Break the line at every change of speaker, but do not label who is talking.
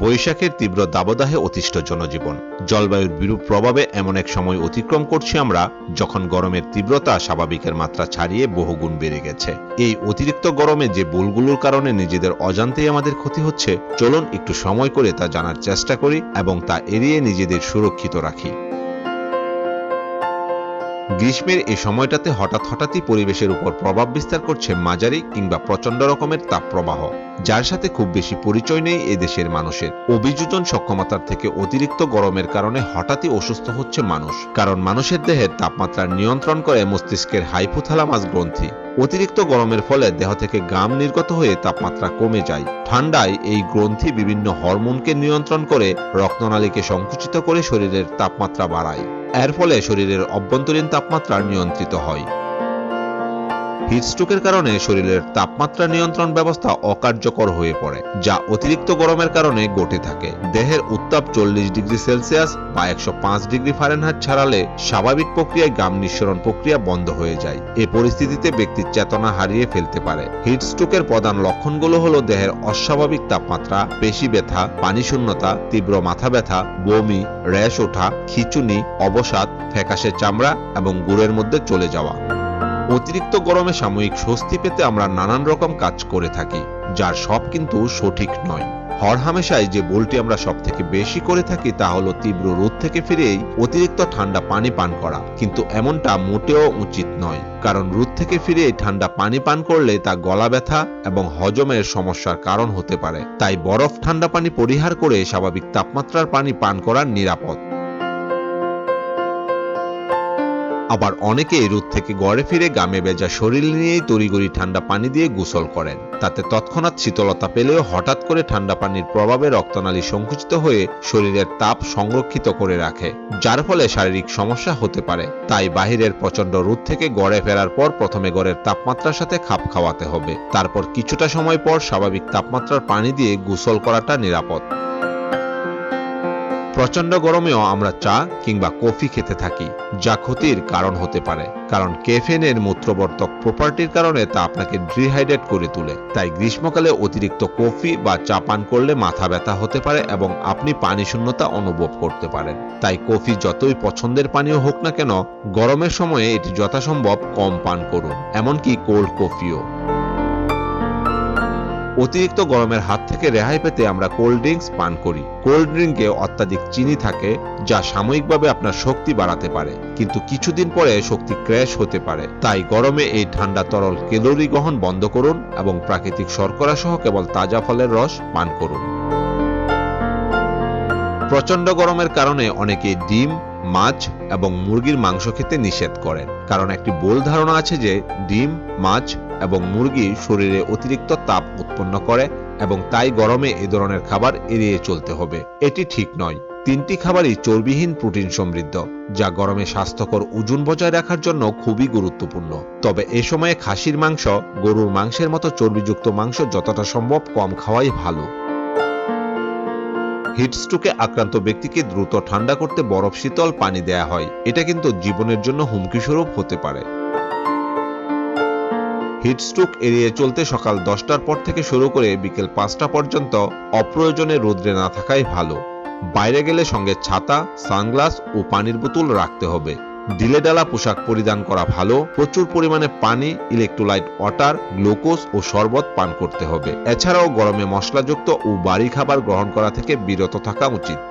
বৈশাখের তীব্র দাবদাহে অতিষ্ঠ জনজীবন। জলবায়ুর বিরূপ প্রভাবে এমন এক সময় অতিক্রম করছি আমরা, যখন গরমের তীব্রতা স্বাভাবিকের মাত্রা ছাড়িয়ে বহুগুণ বেড়ে গেছে। এই অতিরিক্ত গরমে যে বুলগুলোর কারণে নিজেদের অজান্তেই আমাদের ক্ষতি হচ্ছে, চলুন একটু সময় করে তা জানার চেষ্টা করি এবং তা এড়িয়ে নিজেদের সুরক্ষিত রাখি। গ্রীষ্মের এ সময়টাতে হঠাৎ হঠাৎই পরিবেশের উপর প্রভাব বিস্তার করছে মাঝারি কিংবা প্রচণ্ড রকমের তাপপ্রবাহ, যার সাথে খুব বেশি পরিচয় নেই এদেশের দেশের মানুষের। অভিযোজন সক্ষমতার থেকে অতিরিক্ত গরমের কারণে হঠাৎই অসুস্থ হচ্ছে মানুষ, কারণ মানুষের দেহের তাপমাত্রা নিয়ন্ত্রণ করে মস্তিষ্কের হাইপোথ্যালামাস গ্রন্থি। অতিরিক্ত গরমের ফলে দেহ থেকে গাম নির্গত হয়ে তাপমাত্রা কমে যায়। ঠান্ডায় এই গ্রন্থি বিভিন্ন হরমোনকে নিয়ন্ত্রণ করে রক্তনালীকে সংকুচিত করে শরীরের তাপমাত্রা বাড়ায়। এর ফলে শরীরের অভ্যন্তরীণ তাপমাত্রা নিয়ন্ত্রিত হয়। হিটস্ট্রোকের কারণে শরীরের তাপমাত্রা নিয়ন্ত্রণ ব্যবস্থা অকার্যকর হয়ে পড়ে, যা অতিরিক্ত গরমের কারণে ঘটে থাকে। দেহের উত্তাপ চল্লিশ ডিগ্রি সেলসিয়াস বা একশো পাঁচ ডিগ্রি ফারেনহাইট ছাড়ালে স্বাভাবিক প্রক্রিয়ায় গাম নিঃসরণ প্রক্রিয়া বন্ধ হয়ে যায়। এ পরিস্থিতিতে ব্যক্তির চেতনা হারিয়ে ফেলতে পারে। হিটস্ট্রোকের প্রধান লক্ষণগুলো হলো দেহের অস্বাভাবিক তাপমাত্রা, পেশি ব্যথা, পানি শূন্যতা, তীব্র মাথা ব্যথা, বমি, র্যাশ ওঠা, খিচুনি, অবসাদ, ফ্যাকাশে চামড়া এবং গুড়ের মধ্যে চলে যাওয়া। অতিরিক্ত গরমে সাময়িক স্বস্তি পেতে আমরা নানান রকম কাজ করে থাকি, যার সব কিন্তু সঠিক নয়। হরহামেশাই যে বলটি আমরা সব থেকে বেশি করে থাকি তা হলো তীব্র রোদ থেকে ফিরেই অতিরিক্ত ঠান্ডা পানি পান করা, কিন্তু এমনটা মোটেও উচিত নয়, কারণ রোদ থেকে ফিরে ঠান্ডা পানি পান করলে তা গলা ব্যথা এবং হজমের সমস্যার কারণ হতে পারে। তাই বরফ ঠান্ডা পানি পরিহার করে স্বাভাবিক তাপমাত্রার পানি পান করা নিরাপদ। আবার অনেকে এই রোদ থেকে গড়ে ফিরে গামে বেজা শরীর নিয়েই তড়িগড়ি ঠান্ডা পানি দিয়ে গোসল করেন। তাতে তৎক্ষণাৎ শীতলতা পেলেও হঠাৎ করে ঠান্ডা পানির প্রভাবে রক্তনালী সংকুচিত হয়ে শরীরের তাপ সংরক্ষিত করে রাখে, যার ফলে শারীরিক সমস্যা হতে পারে। তাই বাহিরের প্রচণ্ড রোদ থেকে গড়ে ফেরার পর প্রথমে গড়ের তাপমাত্রার সাথে খাপ খাওয়াতে হবে। তারপর কিছুটা সময় পর স্বাভাবিক তাপমাত্রার পানি দিয়ে গোসল করাটা নিরাপদ। প্রচণ্ড গরমেও আমরা চা কিংবা কফি খেতে থাকি, যা ক্ষতির কারণ হতে পারে, কারণ কেফেনের মূত্রবর্তক প্রপার্টির কারণে তা আপনাকে ডিহাইড্রেট করে তোলে। তাই গ্রীষ্মকালে অতিরিক্ত কফি বা চা পান করলে মাথা ব্যথা হতে পারে এবং আপনি পানি শূন্যতা অনুভব করতে পারেন। তাই কফি যতই পছন্দের পানীয় হোক না কেন, গরমের সময়ে এটি যথাসম্ভব কম পান করুন, এমনকি কোল্ড কফিও অতিরিক্ত গরমের হাত থেকে রেহাই পেতে আমরা কোল্ড ড্রিঙ্কস পান করি। কোল্ড ড্রিঙ্কে অত্যাধিক চিনি থাকে, যা সাময়িকভাবে আপনার শক্তি বাড়াতে পারে, কিন্তু কিছুদিন পরে শক্তি ক্র্যাশ হতে পারে। তাই গরমে এই ঠান্ডা তরল ক্যালোরি গ্রহণ বন্ধ করুন এবং প্রাকৃতিক শর্করা সহ কেবল তাজা ফলের রস পান করুন। প্রচণ্ড গরমের কারণে অনেকে ডিম মাছ এবং মুরগির মাংস খেতে নিষেধ করেন। কারণ একটি ভুল ধারণা আছে যে ডিম, মাছ এবং মুরগি শরীরে অতিরিক্ত তাপ উৎপন্ন করে এবং তাই গরমে এ ধরনের খাবার এড়িয়ে চলতে হবে। এটি ঠিক নয়। তিনটি খাবারই চর্বিহীন প্রোটিন সমৃদ্ধ, যা গরমে স্বাস্থ্যকর ওজন বজায় রাখার জন্য খুবই গুরুত্বপূর্ণ। তবে এ সময়ে খাসির মাংস, গরুর মাংসের মতো চর্বিযুক্ত মাংস যতটা সম্ভব কম খাওয়াই ভালো। হিটস্ট্রোকে আক্রান্ত ব্যক্তিকে দ্রুত ঠান্ডা করতে বরফ শীতল পানি দেয়া হয়। এটা কিন্তু জীবনের জন্য হুমকিস্বরূপ হতে পারে। হিটস্ট্রোক এড়িয়ে চলতে সকাল দশটার পর থেকে শুরু করে বিকেল পাঁচটা পর্যন্ত অপ্রয়োজনে রোদ্রে না থাকাই ভালো। বাইরে গেলে সঙ্গে ছাতা, সানগ্লাস ও পানির বোতল রাখতে হবে। ঢিলেডালা পোশাক পরিধান করা ভালো, প্রচুর পরিমাণে পানি ইলেকট্রোলাইট ওয়াটার গ্লুকোজ ও শরবত পান করতে হবে। এছাড়াও গরমে মশলাযুক্ত ও বাড়ি খাবার গ্রহণ করা থেকে বিরত থাকা উচিত।